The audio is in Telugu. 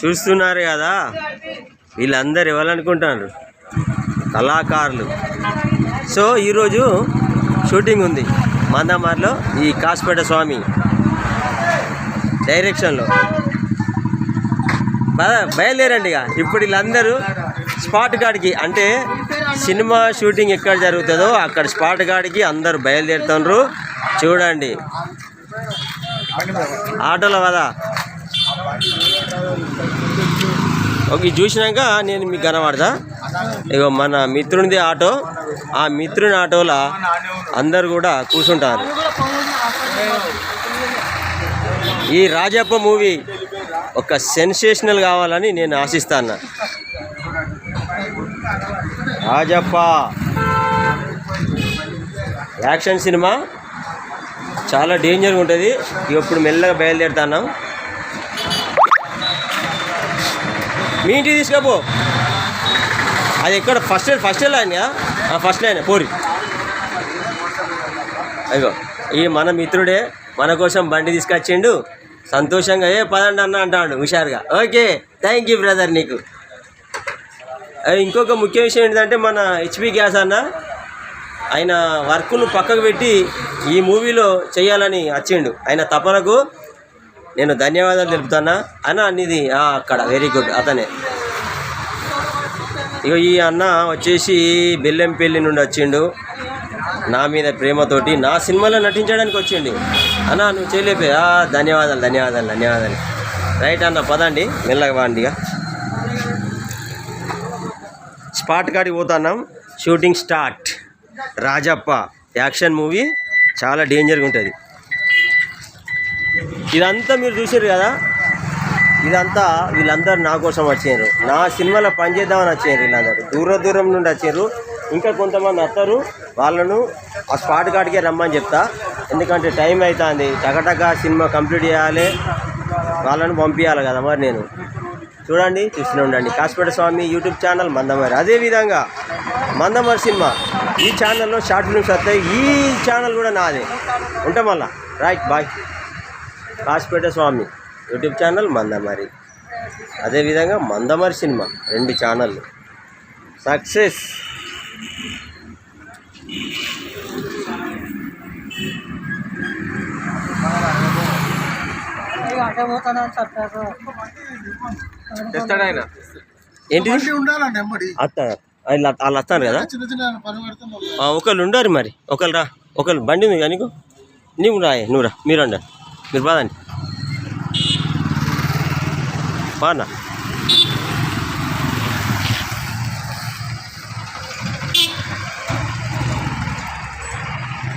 చూస్తున్నారు కదా? వీళ్ళందరూ ఇవ్వాలనుకుంటున్నారు కళాకారులు. సో ఈరోజు షూటింగ్ ఉంది మందమార్లో ఈ కాసుపేట స్వామి డైరెక్షన్లో. బయలుదేరండి ఇక. ఇప్పుడు వీళ్ళందరూ స్పాట్ కాడికి అంటే సినిమా షూటింగ్ ఎక్కడ జరుగుతుందో అక్కడ స్పాట్ కాడికి అందరూ బయలుదేరుతున్నారు చూడండి. ఆటోలో కదా? ఒక చూసినాక నేను మీకు కనబడదా ఇగో మన మిత్రునిది ఆటో. ఆ మిత్రుని ఆటోలో అందరు కూడా కూర్చుంటారు. ఈ రాజప్ప మూవీ ఒక సెన్సేషనల్ కావాలని నేను ఆశిస్తాను రాజప్ప. యాక్షన్ సినిమా చాలా డేంజర్గా ఉంటుంది. ఇప్పుడు మెల్లగా బయలుదేరుతున్నాం. మీ ఇంటికి తీసుకపో అది ఎక్కడ? First first line first line పోరి. అయ్యో ఈ మన మిత్రుడే మన కోసం బండి తీసుకొచ్చిండు. సంతోషంగా ఏ పదండి అన్న అంటాడు హుషారుగా. ఓకే థ్యాంక్ యూ బ్రదర్ నీకు. ఇంకొక ముఖ్య విషయం ఏంటంటే మన హెచ్పి గ్యాస్ అన్న ఆయన వర్క్ను పక్కకు పెట్టి ఈ మూవీలో చేయాలని వచ్చిండు ఆయన తపనకు నేను ధన్యవాదాలు తెలుపుతానా? అన్న అన్నిది అక్కడ వెరీ గుడ్ అతనే. ఇక ఈ అన్న వచ్చేసి బెల్లంపల్లి నుండి వచ్చిండు. నా మీద ప్రేమతోటి నా సినిమాలో నటించడానికి వచ్చిండు. అన్న నువ్వు చేయలేపే. ఆ, ధన్యవాదాలు ధన్యవాదాలు ధన్యవాదాలు. రైట్ అన్న పదండి. మెల్లగా ఇక స్పాట్ కాడికి పోతున్నాం. Shooting start. Rajappa action movie చాలా డేంజర్గా ఉంటుంది. ఇదంతా మీరు చూసారు కదా? ఇదంతా వీళ్ళందరూ నా కోసం వచ్చారు నా సినిమాలో పనిచేద్దామని వచ్చారు వీళ్ళందరూ. దూర దూరం నుండి వచ్చారు ఇంకా కొంతమంది వస్తారు. వాళ్ళను ఆ స్పాట్ కాడికే రమ్మని చెప్తా. ఎందుకంటే టైం అవుతుంది టకటక సినిమా కంప్లీట్ చేయాలి. వాళ్ళను పంపించాలి కదా మరి నేను. చూడండి చూస్తూనే ఉండండి. Kasipeta Swamy YouTube channel Mandamarri. అదేవిధంగా మందమరి సినిమా. ఈ ఛానల్లో షార్ట్ ఫిల్మ్స్ వస్తాయి. ఈ ఛానల్ కూడా నాదే. ఉంటాం మళ్ళా. Right bye. Kasipeta Swamy YouTube channel Mandamarri. అదేవిధంగా మందమరి సినిమా రెండు ఛానళ్ళు. సక్సెస్! ఏంటి? వస్తారు కదా? ఒకళ్ళు ఉండారు మరి. ఒకళ్ళు రా. ఒకళ్ళు బండి ఉంది కానీ నువ్వు రాయ్ నువ్వు రా. మీరు రండి. మీరు పదండి. బానా